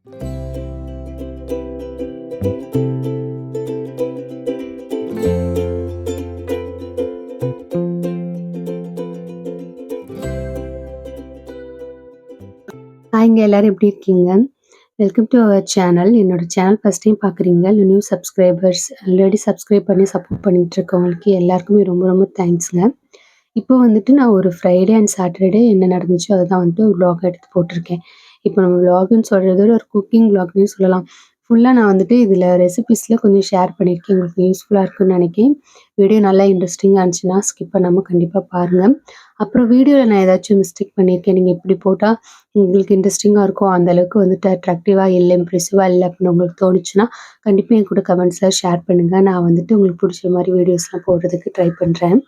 ஹாய்ங்க எல்லாரும் எப்படி இருக்கீங்க? Welcome to our channel. என்னோட சேனல் ஃபஸ்ட் டைம் பார்க்குறீங்க, நியூ சப்ஸ்கிரைபர்ஸ் ஆல்ரெடி சப்ஸ்கிரைப் பண்ணி சப்போர்ட் பண்ணிட்டு இருக்கவங்களுக்கு எல்லாருக்குமே ரொம்ப ரொம்ப தேங்க்ஸ்ங்க. இப்போ வந்துட்டு நான் ஒரு ஃப்ரைடே அண்ட் சாட்டர்டே என்ன நடந்துச்சோ அதை தான் வந்துட்டு ஒரு விளாக் எடுத்து போட்டிருக்கேன். இப்போ நம்ம விளாக்ன்னு சொல்றத விட ஒரு குக்கிங் விளாக்னே சொல்லலாம். ஃபுல்லா நான் வந்துட்டு இதில ரெசிபீஸ்ல கொஞ்சம் ஷேர் பண்ணியிருக்கேன். உங்களுக்கு யூஸ்ஃபுல்லா இருக்குன்னு நினைக்கிறேன். வீடியோ நல்லா இன்ட்ரெஸ்டிங்காக இருந்துச்சுன்னா ஸ்கிப் பண்ணாம கண்டிப்பா பாருங்க. அப்புறம் வீடியோல நான் ஏதாச்சும் மிஸ்டேக் பண்ணியிருக்கேன். நீங்க இப்படி போட்டா உங்களுக்கு இன்ட்ரெஸ்டிங்காக இருக்கும். அந்த அளவுக்கு வந்துட்டு அட்ராக்டிவா இல்ல, இம்ப்ரெசிவா இல்ல அப்படின்னு உங்களுக்கு தோணுச்சுன்னா, கண்டிப்பா என் கூட கமெண்ட்ஸ்ல ஷேர் பண்ணுங்க. நான் வந்துட்டு உங்களுக்கு பிடிச்ச மாரி வீடியோஸ்லாம் போடுறதுக்கு ட்ரை பண்றேன்.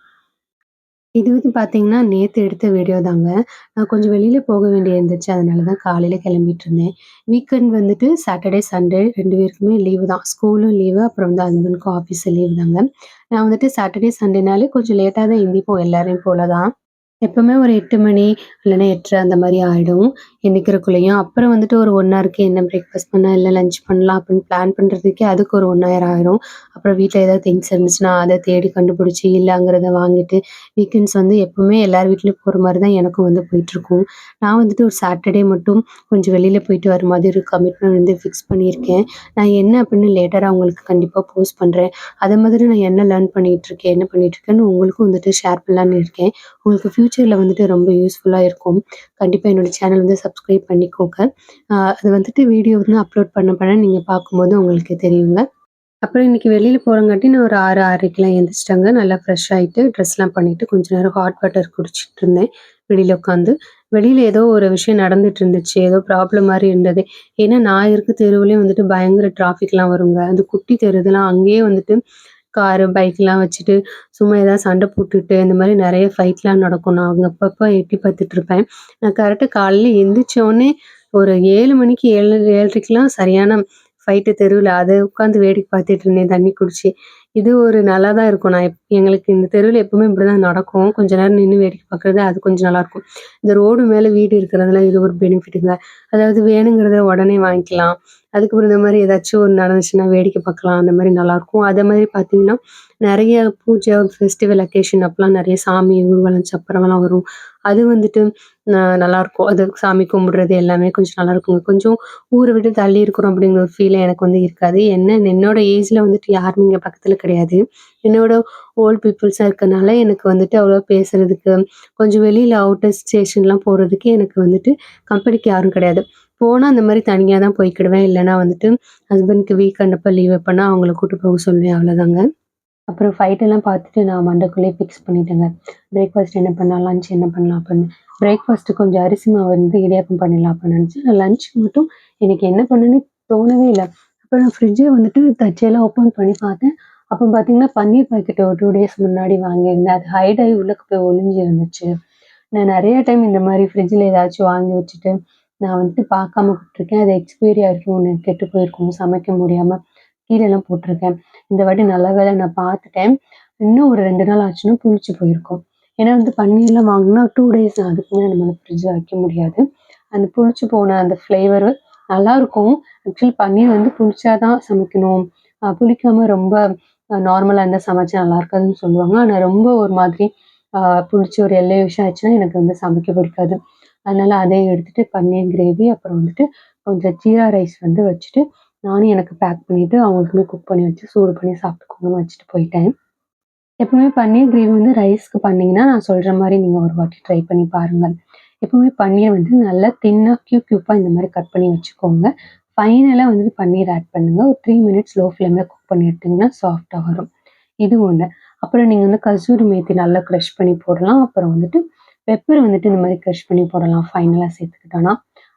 இது வந்து பார்த்தீங்கன்னா, நேத்து எடுத்த வீடியோ தாங்க. நான் கொஞ்சம் வெளியில போக வேண்டியது இருந்துச்சு. அதனால தான் காலையில கிளம்பிட்டு இருந்தேன். வீக்கெண்ட் வந்துட்டு சாட்டர்டே, சண்டே 2 பேருக்குமே லீவு தான். ஸ்கூலும் லீவு, அப்புறம் வந்து ஹஸ்பண்டுக்கும் ஆஃபீஸ் லீவு தாங்க. நான் வந்துட்டு சாட்டர்டே, சண்டேனாலே கொஞ்சம் லேட்டா தான் எந்திரிப்போம் எல்லாரையும் போல தான். எப்பவுமே ஒரு 8 மணி இல்லன்னா 8:30 அந்த மாரி ஆயிடும் எண்ணிக்கிறக்குள்ளேயும் அப்புறம் வந்துட்டு ஒரு 1 ஹவருக்கு என்ன பிரேக்ஃபாஸ்ட் பண்ணலாம், இல்ல லஞ்ச் பண்ணலாம் அப்படின்னு பிளான் பண்றதுக்கே அதுக்கு ஒரு 1 ஹவர் ஆயிரும். அப்புறம் வீட்ல ஏதாவது திங்ஸ் இருந்துச்சுன்னா, அத தேடி கண்டுபிடிச்சு இல்லங்கிறத வாங்கிட்டு, வீக்கெண்ட்ஸ் வந்து எப்பவுமே எல்லார் வீட்லயும் போற மாரி தான் எனக்கும் வந்து போயிட்டுருக்கும். நான் வந்துட்டு ஒரு சாட்டர்டே மட்டும் கொஞ்சம் வெளியில போயிட்டு வர மாதிரி ஒரு கமிட்மெண்ட் வந்து ஃபிக்ஸ் பண்ணியிருக்கேன். நான் என்ன அப்படின்னு லேட்டரா உங்களுக்கு கண்டிப்பா போஸ்ட் பண்றேன். அதே மாதிரி நான் என்ன லேர்ன் பண்ணிட்டுருக்கேன், என்ன பண்ணிட்டுருக்கேன்னு உங்களுக்கும் வந்துட்டு ஷேர் பண்ணலான்னு இருக்கேன். உங்களுக்கு ஃப்யூச்சரில் வந்துட்டு ரொம்ப யூஸ்ஃபுல்லாக இருக்கும். கண்டிப்பாக என்னோட சேனல் வந்து சப்ஸ்கிரைப் பண்ணிக்கோங்க. அது வந்துட்டு வீடியோ வந்து அப்லோட் பண்ண பண்ண நீங்கள் பார்க்கும்போது உங்களுக்கு தெரியுங்க. அப்புறம் இன்னைக்கு வெளியில் போகிறங்காட்டி நான் ஒரு 6, 6:30க்கெல்லாம் எழுந்திரிச்சிட்டாங்க நல்லா ஃப்ரெஷ் ஆகிட்டு ட்ரெஸ்லாம் பண்ணிட்டு கொஞ்ச நேரம் ஹாட் வாட்டர் குடிச்சிட்டு இருந்தேன். வெளியில் உட்காந்து. வெளியில் ஏதோ ஒரு விஷயம் நடந்துட்டு இருந்துச்சு. ஏதோ ப்ராப்ளம் மாதிரி இருந்தது. ஏன்னா நான் இருக்க தெருவுலேயும் வந்துட்டு பயங்கர டிராஃபிக்லாம் வருங்க. அந்த குட்டி தெரு இதெல்லாம் அங்கேயே வந்துட்டு காரு, பைக்லாம் வச்சுட்டு சும்மா ஏதாவது சண்டை போட்டுட்டு இந்த மாதிரி நிறைய ஃபைட்லாம் நடக்கும். நான் அவங்க அப்பப்போ எட்டி பார்த்துட்டு இருப்பேன். நான் கரெக்டாக காலையில எந்திரிச்ச உடனே ஒரு ஏழு மணிக்கு 7 7:30க்கெல்லாம் சரியான ஃபைட்டு தெருவில் அதை உட்காந்து வேடிக்கை பார்த்துட்டு இருந்தேன் தண்ணி குடிச்சு. இது ஒரு நல்லா தான் இருக்கும். நான் எங்களுக்கு இந்த தெருவுல எப்பவுமே இப்படிதான் நடக்கும். கொஞ்ச நேரம் நின்னு வேடிக்கை பார்க்குறது அது கொஞ்சம் நல்லாயிருக்கும். இந்த ரோடு மேல வீடு இருக்கிறதுல இது ஒரு பெனிஃபிட்டுங்க. அதாவது வேணுங்கிறத உடனே வாங்கிக்கலாம். அதுக்கப்புறம் இந்த மாதிரி ஏதாச்சும் ஒரு நடந்துச்சுன்னா வேடிக்கை பார்க்கலாம். அந்த மாரி நல்லாயிருக்கும். அதே மாதிரி பார்த்தீங்கன்னா, நிறைய பூஜை, ஃபெஸ்டிவல் அக்கேஷன் அப்பெல்லாம் நிறைய சாமி ஊர்வலம், சப்பரம்லாம் வரும். அது வந்துட்டு நல்லாயிருக்கும். அது சாமி கும்பிடுறது எல்லாமே கொஞ்சம் நல்லாயிருக்குங்க. கொஞ்சம் ஊரை விட்டு தள்ளி இருக்கிறோம் அப்படிங்கிற ஒரு ஃபீலே எனக்கு வந்து இருக்காது. என்ன என்னோட ஏஜ்ல வந்துட்டு யாருமே இங்க பக்கத்துல கிடையாது. என்னோட ஓல்டு பீப்புள்ஸாக இருக்கனால எனக்கு வந்துட்டு அவ்வளோ பேசுறதுக்கு, கொஞ்சம் வெளியில அவுட்டர் ஸ்டேஷன்லாம் போறதுக்கு எனக்கு வந்துட்டு கம்பெனிக்கு யாரும் கிடையாது. போனால் அந்த மாதிரி தனியாக தான் போய்க்கிடுவேன். இல்லைன்னா வந்துட்டு ஹஸ்பண்ட்க்கு வீக் அப்ப லீவ் பண்ணால் அவங்கள கூட்டு போக சொல்லுவேன் அவ்வளோதாங்க. அப்புறம் ஃபைட் எல்லாம் பார்த்துட்டு நான் மண்டைக்குள்ளேயே ஃபிக்ஸ் பண்ணிட்டேங்க. பிரேக்ஃபாஸ்ட் என்ன பண்ணலாம், லஞ்ச் என்ன பண்ணலாம் அப்படின்னு. பிரேக்ஃபாஸ்ட்டு கொஞ்சம் அரிசி மாவு வந்து இடியாப்பம் பண்ணிடலாம் அப்படின்னு நினச்சி நான் லஞ்ச் மட்டும் எனக்கு என்ன பண்ணுன்னு தோணவே இல்லை அப்புறம் நான் ஃப்ரிட்ஜை வந்துட்டு தச்சையெல்லாம் ஓப்பன் பண்ணி பார்த்தேன். அப்போ பார்த்தீங்கன்னா, பன்னீர் பாக்கெட் ஒரு டூ டேஸ் முன்னாடி வாங்கியிருந்தேன். அது ஹைட் ஆகி போய் போய் ஒளிஞ்சிருந்துச்சு. நான் நிறைய டைம் இந்த மாதிரி ஃப்ரிட்ஜில் ஏதாச்சும் வாங்கி வச்சுட்டு, நான் வந்துட்டு பார்க்காம கொடுத்துருக்கேன் அது எக்ஸ்பைரி இருக்கும் ஒன்று கெட்டு போயிருக்கும், சமைக்க முடியாமல் கீழெல்லாம் போட்டிருக்கேன் இந்த வாட்டி நல்ல வேளை நான் பார்த்துட்டேன். இன்னும் ஒரு ரெண்டு நாள் ஆச்சுன்னா புளிச்சு போயிருக்கும். ஏன்னா வந்து பன்னீர்லாம் வாங்கினா டூ டேஸ் அதுக்கு மேலே நம்ம ஃப்ரிட்ஜில் வைக்க முடியாது. அந்த புளிச்சு போன அந்த ஃப்ளேவரு நல்லாயிருக்கும். ஆக்சுவலி பன்னீர் வந்து புளிச்சாதான் சமைக்கணும். புளிக்காமல் புளிக்காம ரொம்ப நார்மலாக இருந்தால் சமைச்சா நல்லா இருக்காதுன்னு சொல்லுவாங்க. ஆனால் ரொம்ப ஒரு மாதிரி புளிச்ச புளிச்சு ஒரு விஷயம் ஆச்சுன்னா எனக்கு வந்து சமைக்க பிடிக்காது. அதனால அதையும் எடுத்துட்டு பன்னீர் கிரேவி, அப்புறம் வந்துட்டு கொஞ்சம் ஜீரா ரைஸ் வந்து வச்சுட்டு, நானும் எனக்கு பேக் பண்ணிட்டு அவங்களுக்குமே குக் பண்ணி வச்சு சூடு பண்ணி சாப்பிட்டுக்கோங்கன்னு வச்சுட்டு போயிட்டேன். எப்பவுமே பன்னீர் கிரேவி வந்து ரைஸ்க்கு பண்ணீங்கன்னா, நான் சொல்கிற மாதிரி நீங்கள் ஒரு வாட்டி ட்ரை பண்ணி பாருங்கள் எப்பவுமே பன்னீர் வந்து நல்லா தின்னாக க்யூ க்யூப்பாக இந்த மாதிரி கட் பண்ணி வச்சுக்கோங்க. ஃபைனலாக வந்துட்டு பன்னீர் ஆட் பண்ணுங்கள் ஒரு த்ரீ மினிட்ஸ் லோ ஃப்ளேமில் குக் பண்ணி எடுத்தீங்கன்னா சாஃப்டாக வரும். இது ஒன்று அப்புறம் நீங்கள் வந்து கசூரி மேத்தி நல்லா க்ரஷ் பண்ணி போடலாம். அப்புறம் வந்துட்டு பெப்பர் வந்துட்டு இந்த மாதிரி க்ரஷ் பண்ணி போடலாம் ஃபைனலாக சேர்த்துக்கிட்டோன்னா.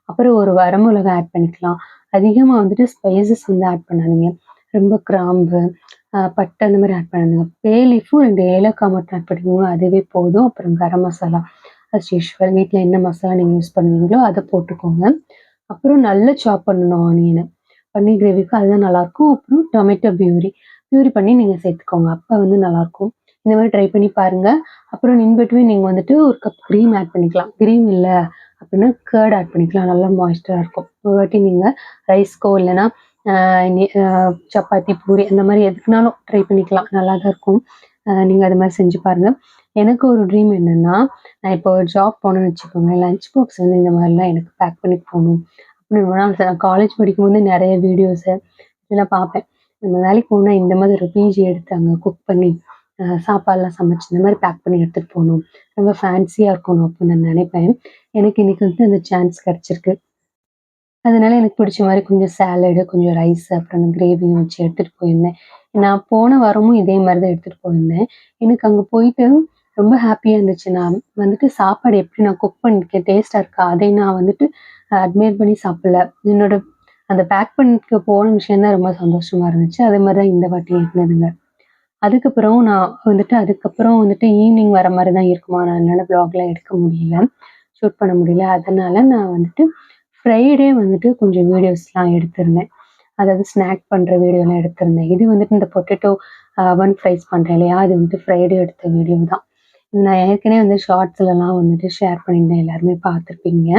அப்புறம் ஒரு வரமிளகா ஆட் பண்ணிக்கலாம். அதிகமாக வந்துட்டு ஸ்பைசஸ் வந்து ஆட் பண்ணாதீங்க. ரொம்ப கிராம்பு, பட்டை அந்த மாதிரி ஆட் பண்ணாதீங்க. பே லீஃபும் ரெண்டு ஏலக்காய் மட்டும் ஆட் பண்ணிக்கோங்க. அதுவே போதும். அப்புறம் கரம் மசாலா அஸ் யூஸ்வல் வீட்டில் என்ன மசாலா நீங்கள் யூஸ் பண்ணுவீங்களோ அதை போட்டுக்கோங்க. அப்புறம் நல்லா சாப் பண்ணணும் ஆனியனை பன்னீர் கிரேவிக்கு அதுதான் நல்லாயிருக்கும். அப்புறம் டொமேட்டோ பியூரி. பியூரி பண்ணி நீங்கள் சேர்த்துக்கோங்க. அப்போ வந்து நல்லாயிருக்கும். இந்த மாதிரி ட்ரை பண்ணி பாருங்க. அப்புறம் இன் பிட்வீன் வந்துட்டு ஒரு கப் க்ரீம் ஆட் பண்ணிக்கலாம். க்ரீம் இல்லை அப்படின்னா கேர்ட் ஆட் பண்ணிக்கலாம். நல்லா மாய்ஸ்டராக இருக்கும். ஒரு வாட்டி நீங்கள் ரைஸ்க்கோ இல்லைன்னா சப்பாத்தி பூரி அந்த மாதிரி எதுக்குனாலும் ட்ரை பண்ணிக்கலாம். நல்லா தான் இருக்கும். நீங்கள் அது மாதிரி செஞ்சு பாருங்கள் எனக்கு ஒரு ட்ரீம் என்னென்னா நான் இப்போ ஒரு ஜாப் போனேன்னு வச்சுக்கோங்க லஞ்ச் பாக்ஸ் வந்து இந்த மாதிரிலாம் எனக்கு பேக் பண்ணி போகணும். அப்படின்னு நான் காலேஜ் படிக்கும்போது நிறைய வீடியோஸு இதெல்லாம் பார்ப்பேன். நம்ம வேலைக்கு போனால் இந்த மாதிரி ஒரு பிஜி எடுத்தாங்க குக் பண்ணி சாப்பாடெலாம் சமைச்சு இந்த மாதிரி பேக் பண்ணி எடுத்துகிட்டு போகணும். ரொம்ப ஃபேன்சியாக இருக்கணும் அப்படின்னு நான் நினைப்பேன். எனக்கு இன்றைக்கி வந்து அந்த சான்ஸ் கிடச்சிருக்கு. அதனால எனக்கு பிடிச்ச மாதிரி கொஞ்சம் சேலடு கொஞ்சம் ரைஸ் அப்புறம் அந்த கிரேவியும் வச்சு எடுத்துகிட்டு போயிருந்தேன். நான் போன வாரமும் இதே மாதிரி தான் எடுத்துகிட்டு போயிருந்தேன். எனக்கு அங்கே போயிட்டு ரொம்ப ஹாப்பியாக இருந்துச்சு. நான் வந்துட்டு சாப்பாடு எப்படி நான் குக் பண்ணியிருக்கேன் டேஸ்ட்டாக இருக்கா அதை நான் வந்துட்டு அட்மையர் பண்ணி சாப்பிடல. என்னோட அந்த பேக் பண்ணிக்க போன விஷயம் தான் ரொம்ப சந்தோஷமாக இருந்துச்சு. அதே மாதிரி தான் இந்த வாட்டி இருந்ததுங்க அதுக்கப்புறம் நான் வந்துட்டு அதுக்கப்புறம் வந்துட்டு ஈவினிங் வர மாதிரி தான் இருக்குமா? நான் என்னால் ப்ளாக்லாம் எடுக்க முடியல. ஷூட் பண்ண முடியல. அதனால் நான் வந்துட்டு ஃப்ரைடே வந்துட்டு கொஞ்சம் வீடியோஸ்லாம் எடுத்திருந்தேன். அதாவது ஸ்நாக் பண்ணுற வீடியோலாம் எடுத்திருந்தேன். இது வந்துட்டு இந்த பொட்டேட்டோ அவன் ஃப்ரைஸ் பண்ணுறேன் இல்லையா? அது வந்துட்டு ஃப்ரைடே எடுத்த வீடியோ தான். இது நான் ஏற்கனவே வந்து ஷார்ட்ஸ்லலாம் வந்துட்டு ஷேர் பண்ணியிருந்தேன். எல்லாருமே பார்த்துருப்பீங்க.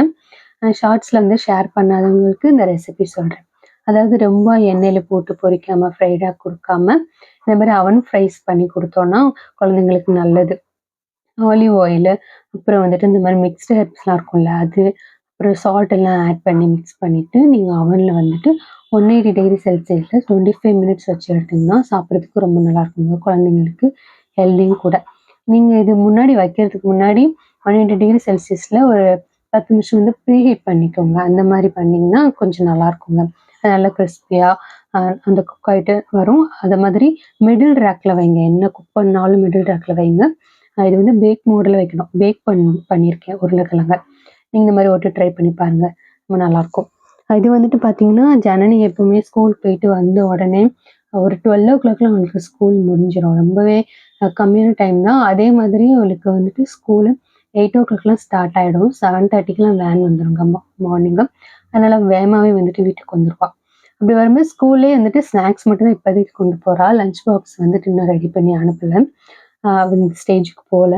ஷார்ட்ஸில் வந்து ஷேர் பண்ணாதவங்களுக்கு இந்த ரெசிபி சொல்கிறேன் அதாவது ரொம்ப எண்ணெயில் போட்டு பொரிக்காமல் ஃப்ரைடாக கொடுக்காம இந்த மாதிரி அவன் ஃப்ரைஸ் பண்ணி கொடுத்தோன்னா குழந்தைங்களுக்கு நல்லது. ஆலிவ் ஆயிலு அப்புறம் வந்துட்டு இந்த மாதிரி மிக்ஸ்டு ஹெர்ப்ஸ்லாம் இருக்கும்ல அது அப்புறம் சால்ட் எல்லாம் ஆட் பண்ணி மிக்ஸ் பண்ணிவிட்டு நீங்கள் அவனில் வந்துட்டு ஒன் எயிட்டி டிகிரி செல்சியஸில் டுவெண்ட்டி ஃபைவ் மினிட்ஸ் வச்சு எடுத்திங்கன்னா சாப்பிட்றதுக்கு ரொம்ப நல்லா இருக்குங்க குழந்தைங்களுக்கு ஹெல்தியும் கூட. நீங்கள் இது முன்னாடி வைக்கிறதுக்கு முன்னாடி ஒன் எயிட்டி டிகிரி செல்சியஸில் ஒரு பத்து நிமிஷம் வந்து ப்ரீஹீட் பண்ணிக்கோங்க. அந்த மாதிரி பண்ணிங்கன்னா கொஞ்சம் நல்லாயிருக்குங்க நல்லா கிறிஸ்பியாக அந்த குக் ஆகிட்டு வரும். அதை மாதிரி மிடில் ரேக்கில் வைங்க. என்ன குக் பண்ணாலும் மிடில் ரேக்கில் வைங்க. இது வந்து பேக் மோடில் வைக்கணும். பேக் பண் பண்ணியிருக்கேன் உருளைக்கிழங்க. நீங்கள் இந்த மாதிரி ஓட்டு ட்ரை பண்ணி பாருங்கள் ரொம்ப நல்லாயிருக்கும். இது வந்துட்டு பார்த்தீங்கன்னா ஜனனி எப்பவுமே ஸ்கூல் போயிட்டு வந்த உடனே ஒரு டுவெல் ஓ கிளாக்லாம் அவங்களுக்கு ஸ்கூல் முடிஞ்சிடும் ரொம்பவே கம்மியான டைம் தான். அதே மாதிரி அவளுக்கு வந்துட்டு ஸ்கூலு எயிட் ஓ கிளாக்லாம் ஸ்டார்ட் ஆகிடும் செவன் தேர்ட்டிக்கெலாம் வேன் வந்துடுங்க மார்னிங்கு அதனால் வேகமாகவே வந்துட்டு வீட்டுக்கு வந்துடுவாள் அப்படி வரும்போது ஸ்கூல்லே வந்துட்டு ஸ்நாக்ஸ் மட்டும் தான் இப்போதைக்கு கொண்டு போகிறா லஞ்ச் பாக்ஸ் வந்துட்டு இன்னும் ரெடி பண்ணி அனுப்பலை. இந்த ஸ்டேஜுக்கு போகல.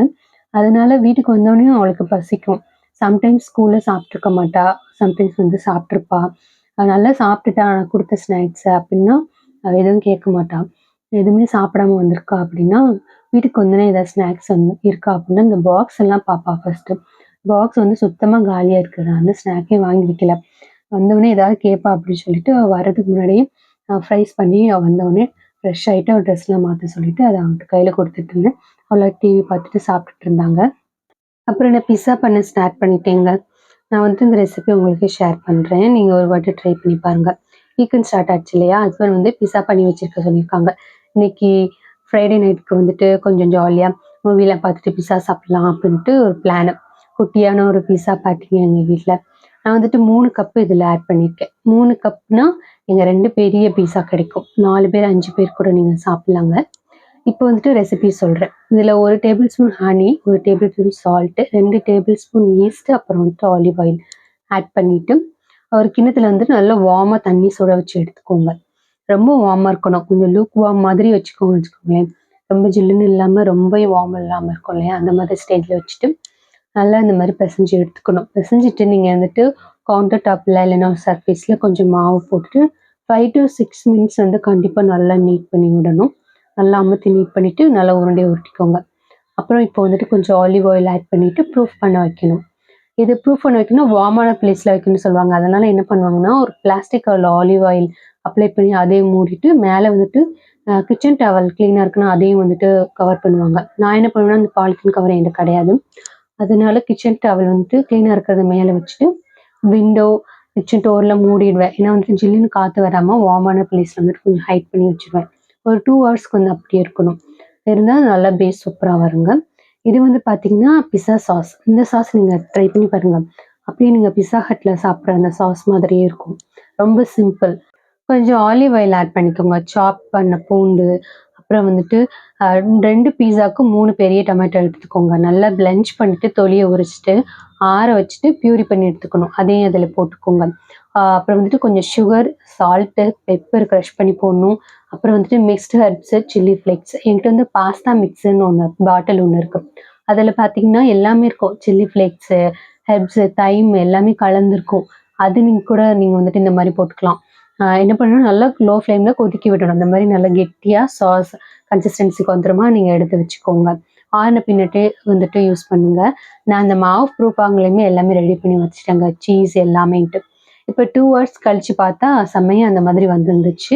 அதனால வீட்டுக்கு வந்தோடனே அவளுக்கு பசிக்கும். சம்டைம்ஸ் ஸ்கூலில் சாப்பிட்ருக்க மாட்டா. சம்டைம்ஸ் வந்து சாப்பிட்ருப்பா நல்லா சாப்பிட்டுட்டா. நான் கொடுத்த ஸ்நாக்ஸை அப்படின்னா எதுவும் கேட்க மாட்டான் எதுவுமே சாப்பிடாம வந்திருக்கா அப்படின்னா வீட்டுக்கு வந்தோடனே ஏதாவது ஸ்நாக்ஸ் வந்து இருக்கா அப்படின்னா இந்த பாக்ஸ் எல்லாம் பார்ப்பா ஃபர்ஸ்ட்டு பாக்ஸ் வந்து சுத்தமாக காலியாக இருக்குது அந்த ஸ்நாக்கே வாங்கி வைக்கல. வந்தவொடனே ஏதாவது கேட்பா அப்படின்னு சொல்லிட்டு வர்றதுக்கு முன்னாடியே ஃப்ரைஸ் பண்ணி வந்தவொடனே ஃப்ரெஷ் ஆகிட்டு அவள் ட்ரெஸ்லாம் மாற்ற சொல்லிட்டு அதை அவன்கிட்ட கையில் கொடுத்துட்டு இருந்தேன். அவளை டிவி பார்த்துட்டு சாப்பிட்டுட்டு இருந்தாங்க. அப்புறம் நான் பிஸா பண்ண ஸ்டார்ட் பண்ணிட்டேங்க. நான் வந்து இந்த ரெசிபி உங்களுக்கு ஷேர் பண்ணுறேன் நீங்கள் ஒரு வாட்டி ட்ரை பண்ணி பாருங்கள் வீக்கெண்ட் ஸ்டார்ட் ஆச்சு இல்லையா? ஹஸ்பண்ட் வந்து பிஸா பண்ணி வச்சுருக்க சொல்லியிருக்காங்க. இன்னைக்கு ஃப்ரைடே நைட்டுக்கு வந்துட்டு கொஞ்சம் ஜாலியாக மூவிலாம் பார்த்துட்டு பிஸா சாப்பிட்லாம் அப்படின்ட்டு ஒரு பிளானு குட்டியான ஒரு பிஸா பார்ட்டிங்க எங்கள் வீட்டில் நான் வந்துட்டு மூணு கப்பு இதில் ஆட் பண்ணியிருக்கேன் மூணு கப்னா எங்கள் ரெண்டு பெரிய பீஸா கிடைக்கும். நாலு பேர் அஞ்சு பேர் கூட நீங்கள் சாப்பிட்லாங்க. இப்போ வந்துட்டு ரெசிபி சொல்கிறேன் இதில் ஒரு டேபிள் ஸ்பூன் ஹனி ஒரு டேபிள் ஸ்பூன் சால்ட்டு ரெண்டு டேபிள் ஸ்பூன் ஈஸ்ட்டு அப்புறம் வந்துட்டு ஆலிவ் ஆயில் ஆட் பண்ணிவிட்டு ஒரு கிண்ணத்தில் வந்துட்டு நல்லா வார்மாக தண்ணி சுட வச்சு எடுத்துக்கோங்க. ரொம்ப வார்மாக இருக்கணும். கொஞ்சம் லூக் வார்ம் மாதிரி வச்சுக்கோங்க வச்சுக்கோங்களேன். ரொம்ப ஜில்லுன்னு இல்லாமல் ரொம்ப வார்ம் இல்லாமல் இருக்கும் இல்லையா? அந்த மாதிரி ஸ்டேஜில் வச்சுட்டு நல்லா இந்த மாதிரி பிசைஞ்சு எடுத்துக்கணும். பிசைஞ்சிட்டு நீங்கள் வந்துட்டு கவுண்டர் டாப்பில் இல்லைன்னா சர்ஃபேஸில் கொஞ்சம் மாவு போட்டுட்டு ஃபைவ் டு சிக்ஸ் மினிட்ஸ் வந்து கண்டிப்பாக நல்லா நீட் பண்ணி விடணும். நல்லா அமுத்தி நீட் பண்ணிவிட்டு நல்லா உருண்டையை உருட்டிக்கோங்க. அப்புறம் இப்போ வந்துட்டு கொஞ்சம் ஆலிவ் ஆயில் ஆட் பண்ணிவிட்டு ப்ரூஃப் பண்ண வைக்கணும். இது ப்ரூஃப் பண்ண வைக்கணும் வார்மான பிளேஸில் வைக்கணும்னு சொல்லுவாங்க. அதனால் என்ன பண்ணுவாங்கன்னா ஒரு பிளாஸ்டிக் கவரில் ஆலிவ் ஆயில் அப்ளை பண்ணி அதையும் மூடிட்டு மேலே வந்துட்டு கிச்சன் டவல் க்ளீனாக இருக்குன்னா அதையும் வந்துட்டு கவர் பண்ணுவாங்க. நான் என்ன பண்ணுவேன்னா அந்த பாலித்தீன் கவர் என்கிட்ட கிடையாது. அதனால கிச்சன் டவல் வந்துட்டு க்ளீனாக இருக்கிறது மேலே வச்சுட்டு விண்டோ கிச்சன் டோரில் மூடிடுவேன். ஏன்னா வந்துட்டு ஜில்லுன்னு காற்று வராமல் வார்மான பிளேஸில் வந்துட்டு கொஞ்சம் ஹைட் பண்ணி வச்சுருவேன். ஒரு டூ ஹவர்ஸ்க்கு வந்து அப்படியே இருக்கணும். இருந்தால் நல்லா பேஸ் சூப்பராக வருங்க. இது வந்து பார்த்தீங்கன்னா பிஸா சாஸ் இந்த சாஸ் நீங்கள் ட்ரை பண்ணி பாருங்கள் அப்படியே நீங்கள் பிஸா ஹட்டில் சாப்பிட்ற அந்த சாஸ் மாதிரியே இருக்கும். ரொம்ப சிம்பிள் கொஞ்சம் ஆலிவ் ஆயில் ஆட் பண்ணிக்கோங்க. சாப் பண்ண பூண்டு அப்புறம் வந்துட்டு ரெண்டு பீஸாவுக்கும் மூணு பெரிய டொமேட்டோ எடுத்துக்கோங்க. நல்லா பிளெஞ்ச் பண்ணிட்டு தொலியை உரிச்சிட்டு ஆற வச்சுட்டு பியூரி பண்ணி எடுத்துக்கணும். அதையும் அதில் போட்டுக்கோங்க. அப்புறம் வந்துட்டு கொஞ்சம் சுகர் சால்ட்டு பெப்பர் க்ரஷ் பண்ணி போடணும். அப்புறம் வந்துட்டு மிக்ஸ்டு ஹெர்ப்ஸு சில்லி ஃப்ளேக்ஸ் என்கிட்ட வந்து பாஸ்தா மிக்ஸுன்னு ஒன்று பாட்டில் ஒன்று இருக்குது அதில் பார்த்தீங்கன்னா எல்லாமே இருக்கும். சில்லி ஃப்ளேக்ஸு ஹெர்ப்ஸு தைம் எல்லாமே கலந்துருக்கும். அது நீங்கள் கூட நீங்கள் வந்துட்டு இந்த மாதிரி போட்டுக்கலாம். என்ன பண்ணணும்? நல்லா லோ ஃப்ளேமில் கொதிக்க விடணும். அந்த மாதிரி நல்லா கெட்டியாக சாஸ் கன்சிஸ்டன்சிக்கு வந்துருமா நீங்கள் எடுத்து வச்சுக்கோங்க. ஆறின பின்னட்டே வந்துட்டு யூஸ் பண்ணுங்கள் நான் அந்த மாவு ப்ரூஃபாங்களையுமே எல்லாமே ரெடி பண்ணி வச்சுட்டேங்க. சீஸ் எல்லாமேன்ட்டு. இப்போ டூ ஹவர்ஸ் கழித்து பார்த்தா செம்மையாக அந்த மாதிரி வந்துருந்துச்சு.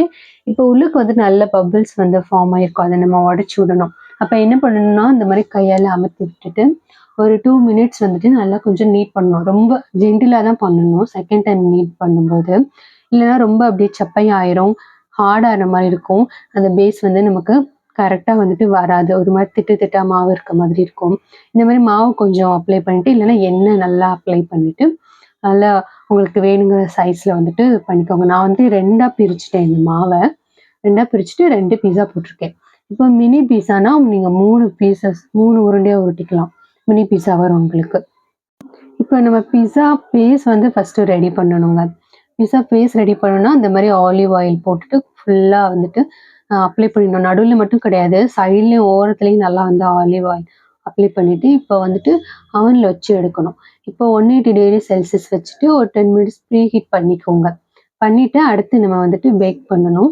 இப்போ உள்ளுக்கு வந்து நல்ல பபிள்ஸ் வந்து ஃபார்ம் ஆகிருக்கும் அதை நம்ம உடச்சி விடணும். அப்போ என்ன பண்ணணும்னா இந்த மாதிரி கையால் அமர்த்தி விட்டுட்டு ஒரு டூ மினிட்ஸ் வந்துட்டு நல்லா கொஞ்சம் நீட் பண்ணணும். ரொம்ப ஜென்டிலாக தான் பண்ணணும். செகண்ட் டைம் நீட் பண்ணும்போது. இல்லைன்னா ரொம்ப அப்படியே சப்பையும் ஆயிரும் ஹார்டாகிற மாதிரி இருக்கும். அந்த பேஸ் வந்து நமக்கு கரெக்டாக வந்துட்டு வராது. ஒரு மாதிரி திட்டு திட்டா மாவு இருக்க மாதிரி இருக்கும். இந்த மாதிரி மாவு கொஞ்சம் அப்ளை பண்ணிவிட்டு இல்லைன்னா எண்ணெய் நல்லா அப்ளை பண்ணிவிட்டு நல்லா உங்களுக்கு வேணுங்கிற சைஸில் வந்துட்டு பண்ணிக்கோங்க. நான் வந்து ரெண்டாக பிரிச்சுட்டேன் இந்த மாவை. ரெண்டாக பிரிச்சுட்டு ரெண்டு பீஸா போட்டிருக்கேன். இப்போ மினி பீஸானா நீங்கள் மூணு பீசஸ் மூணு உருண்டையாக உருட்டிக்கலாம். மினி பீஸா வரும் உங்களுக்கு. இப்போ நம்ம பீஸா பேஸ் வந்து ஃபஸ்ட்டு ரெடி பண்ணணுங்க. பிஸா பேஸ் ரெடி பண்ணணும்னா இந்த மாதிரி ஆலிவ் ஆயில் போட்டுட்டு ஃபுல்லாக வந்துட்டு அப்ளை பண்ணிடணும். நடுவில் மட்டும் கிடையாது. சைட்லேயும் ஓரத்துலேயும் நல்லா வந்து ஆலிவ் ஆயில் அப்ளை பண்ணிவிட்டு இப்போ வந்துட்டு அவனில் வச்சு எடுக்கணும். இப்போ ஒன் எயிட்டி டிகிரி செல்சியஸ் வச்சுட்டு ஒரு டென் மினிட்ஸ் ப்ரீ ஹீட் பண்ணிக்கோங்க. பண்ணிவிட்டு அடுத்து நம்ம வந்துட்டு பேக் பண்ணணும்.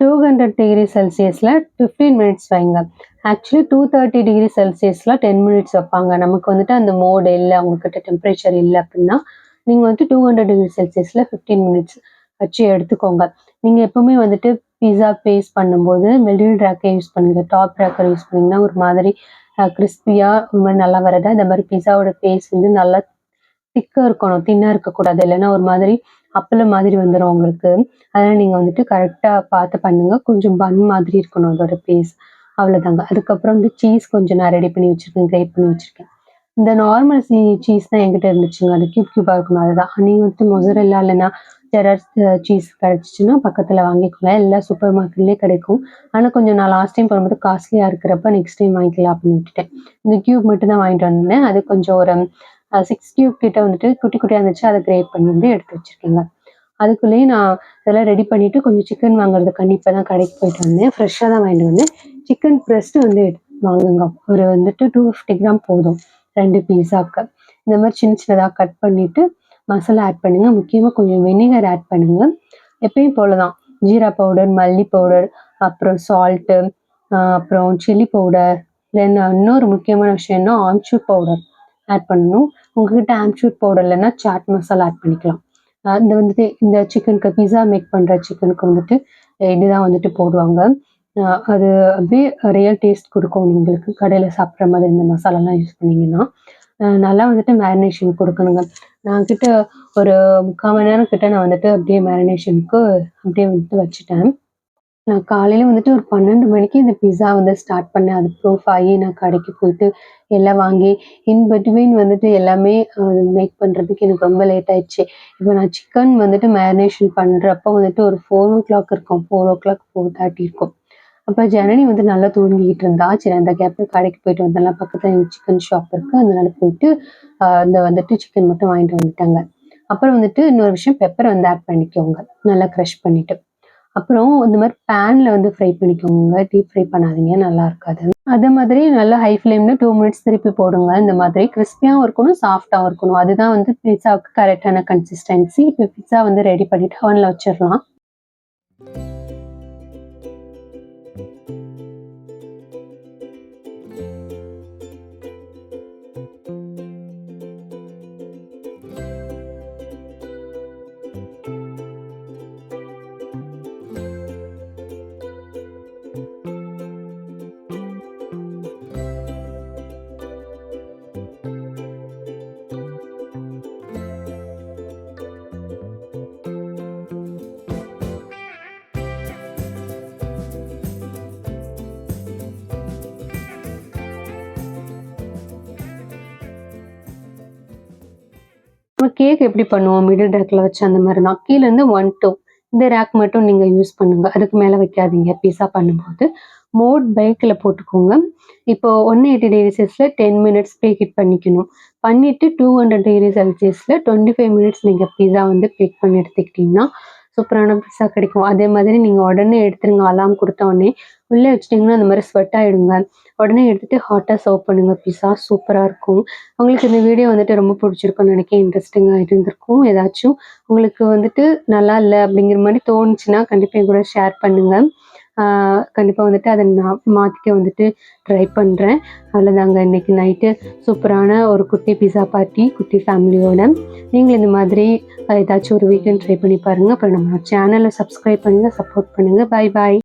டூ ஹண்ட்ரட் டிகிரி செல்சியஸில் ஃபிஃப்டீன் மினிட்ஸ் வைங்க. ஆக்சுவலி டூ தேர்ட்டி டிகிரி செல்சியஸில் டென் மினிட்ஸ் வைப்பாங்க. நமக்கு வந்துட்டு அந்த மோடு இல்லை அவங்கக்கிட்ட டெம்பரேச்சர் இல்லை அப்படின்னா நீங்கள் வந்துட்டு டூ ஹண்ட்ரட் டிகிரி செல்சியஸில் ஃபிஃப்டீன் மினிட்ஸ் வச்சு எடுத்துக்கோங்க. நீங்கள் எப்போவுமே வந்துட்டு பீஸா பேஸ்ட் பண்ணும்போது மிடில் ரேக்கை யூஸ் பண்ணுங்கள் டாப் ரேக்கர் யூஸ் பண்ணிங்கன்னா ஒரு மாதிரி கிறிஸ்பியாக ஒரு மாதிரி நல்லா வராது. இந்த மாதிரி பீஸாவோட பேஸ் வந்து நல்லா திக்காக இருக்கணும். தின்னாக இருக்கக்கூடாது. இல்லைன்னா ஒரு மாதிரி அப்பளம் மாதிரி வந்துடும் உங்களுக்கு. அதனால் நீங்கள் வந்துட்டு கரெக்டாக பார்த்து பண்ணுங்கள் கொஞ்சம் பன் மாதிரி இருக்கணும் அதோட பேஸ் அவ்வளோதாங்க அதுக்கப்புறம் வந்து சீஸ் கொஞ்சம் நான் ரெடி பண்ணி வச்சுருக்கேன் கிரேட் பண்ணி வச்சுருக்கேன். இந்த நார்மல் சி சீஸ் தான் என்கிட்ட இருந்துச்சுங்க. அது கியூப் கியூபாக இருக்கணும். அதுதான். நீங்கள் வந்துட்டு மொசரெல்லா இல்லைன்னா ஜெராஸ் சீஸ் கிடச்சிச்சின்னா பக்கத்தில் வாங்கிக்கோங்க. எல்லா சூப்பர் மார்க்கெட்லேயே கிடைக்கும். ஆனால் கொஞ்சம் நான் லாஸ்ட் டைம் போகும்போது காஸ்ட்லியாக இருக்கிறப்ப நெக்ஸ்ட் டைம் வாங்கிக்கலாம் அப்படின்னு விட்டுட்டேன். இந்த கியூப் மட்டும் தான் வாங்கிட்டு வந்தேன். அது கொஞ்சம் ஒரு சிக்ஸ் கியூப் கிட்ட வந்துட்டு குட்டி குட்டியாக இருந்துச்சு. அதை கிரேட் பண்ணி வந்து எடுத்து வச்சுருக்கேங்க. அதுக்குள்ளேயே நான் இதெல்லாம் ரெடி பண்ணிவிட்டு கொஞ்சம் சிக்கன் வாங்குறது கண்டிப்பாக தான் கடைக்கு போயிட்டு வந்தேன். ஃப்ரெஷ்ஷாக தான் வாங்கிட்டு வந்தேன். சிக்கன் ப்ரெஸ்ட்டு வந்து வாங்குங்க. ஒரு வந்துட்டு டூ ஃபிஃப்டி கிராம் போதும். ரெண்டு பீஸாக்கு இந்த மாதிரி சின்ன சின்னதாக கட் பண்ணிவிட்டு மசாலா ஆட் பண்ணுங்கள் முக்கியமாக கொஞ்சம் வெனிகர் ஆட் பண்ணுங்கள் எப்பயும் போல தான் ஜீரா பவுடர் மல்லி பவுடர் அப்புறம் சால்ட்டு அப்புறம் சில்லி பவுடர் தென் இன்னொரு முக்கியமான விஷயம்னா ஆம்ச்சூர் பவுடர் ஆட் பண்ணணும். உங்ககிட்ட ஆம்ச்சூர் பவுடர் இல்லைன்னா சாட் மசாலா ஆட் பண்ணிக்கலாம். இந்த வந்துட்டு இந்த சிக்கனுக்கு பிஸா மேக் பண்ணுற சிக்கனுக்கு வந்துட்டு இதுதான் வந்துட்டு போடுவாங்க. அது அப்படியே ரியல் டேஸ்ட் கொடுக்கும் உங்களுக்கு கடையில் சாப்பிட்ற மாதிரி இந்த மசாலாலாம் யூஸ் பண்ணிங்கன்னா. நல்லா வந்துட்டு மேரினேஷன் கொடுக்கணுங்க. நான் கிட்ட ஒரு முக்கால் மணி நேரம் கிட்ட நான் வந்துட்டு அப்படியே மேரினேஷனுக்கு அப்படியே வந்துட்டு வச்சுட்டேன். நான் காலையில் வந்துட்டு ஒரு பன்னெண்டு மணிக்கு இந்த பிஸ்ஸா வந்து ஸ்டார்ட் பண்ணேன். அது ப்ரூஃப் ஆகி நான் கடைக்கு போயிட்டு எல்லாம் வாங்கி இன் பிட்வீன் வந்துட்டு எல்லாமே மேக் பண்ணுறதுக்கு எனக்கு ரொம்ப லேட் ஆயிடுச்சு. இப்போ நான் சிக்கன் வந்துட்டு மேரினேஷன் பண்ணுறப்போ வந்துட்டு ஒரு ஃபோர் ஓ கிளாக் இருக்கும். Four o'clock four thirty இருக்கும். அப்போ ஜனனி வந்து நல்லா தூங்கிக்கிட்டு இருந்தா சரி அந்த கேப்பில் கடைக்கு போயிட்டு வந்தெல்லாம் பக்கத்தில் சிக்கன் ஷாப் இருக்குது அதனால போயிட்டு அந்த வந்துட்டு சிக்கன் மட்டும் வாங்கிட்டு வந்துட்டாங்க. அப்புறம் வந்துட்டு இன்னொரு விஷயம் பெப்பரை வந்து ஆட் பண்ணிக்கோங்க. நல்லா க்ரஷ் பண்ணிட்டு. அப்புறம் இந்த மாதிரி பேனில் வந்து ஃப்ரை பண்ணிக்கோங்க. டீப் ஃப்ரை பண்ணாதீங்க. நல்லா இருக்காது. அதே மாதிரி நல்லா ஹை ஃப்ளேமில் டூ மினிட்ஸ் திருப்பி போடுங்க. இந்த மாதிரி கிறிஸ்பியாகவும் இருக்கணும் சாஃப்டாகவும் இருக்கணும். அதுதான் வந்து பிஸாவுக்கு கரெக்டான கன்சிஸ்டன்சி இப்போ பிஸா வந்து ரெடி பண்ணிட்டு அவனில் வச்சிடலாம். நம்ம கேக் எப்படி பண்ணுவோம்? மிடில் ரேக்கில் வச்சு அந்த மாதிரி தான். கீழேருந்து ஒன் டூ இந்த ரேக் மட்டும் நீங்கள் யூஸ் பண்ணுங்க. அதுக்கு மேலே வைக்காதீங்க. பீஸா பண்ணும்போது. மோட் பைக்கில் போட்டுக்கோங்க. இப்போ ஒன் எயிட்டி டிகிரி செல்சியஸில் டென் மினிட்ஸ் பேக் பண்ணிக்கணும். பண்ணிவிட்டு டூ ஹண்ட்ரட் டிகிரி செல்சியஸில் டுவெண்ட்டி ஃபைவ் மினிட்ஸ் நீங்கள் பீஸா வந்து பேக் பண்ணி எடுத்துக்கிட்டிங்கன்னா சூப்பரான பீஸா கிடைக்கும். அதே மாதிரி நீங்கள் உடனே எடுத்துருங்க அலாம் கொடுத்தோடனே உள்ளே வச்சிட்டிங்கன்னா அந்த மாதிரி ஸ்வெட் ஆகிடுங்க உடனே எடுத்துகிட்டு ஹாட்டாக சர்வ் பண்ணுங்கள் பீஸா சூப்பராக இருக்கும். உங்களுக்கு இந்த வீடியோ வந்துட்டு ரொம்ப பிடிச்சிருக்கும்னு நினைக்க இன்ட்ரெஸ்டிங்காக இருந்திருக்கும். ஏதாச்சும் உங்களுக்கு வந்துட்டு நல்லா இல்லை அப்படிங்கிற மாதிரி தோணுச்சுன்னா கண்டிப்பாக கூட ஷேர் பண்ணுங்கள் கண்டிப்பாக வந்துட்டு அதை நான் மாற்றிக்க வந்துட்டு ட்ரை பண்ணுறேன் அவ்வளோதாங்க இன்றைக்கி நைட்டு சூப்பரான ஒரு குட்டி பிஸா பார்ட்டி குட்டி ஃபேமிலியோட நீங்கள் இந்த மாதிரி ஏதாச்சும் ஒரு வீக்கெண்ட் ட்ரை பண்ணி பாருங்கள் அப்புறம் நம்ம சேனலை சப்ஸ்கிரைப் பண்ணுங்கள் சப்போர்ட் பண்ணுங்கள் பாய் பாய்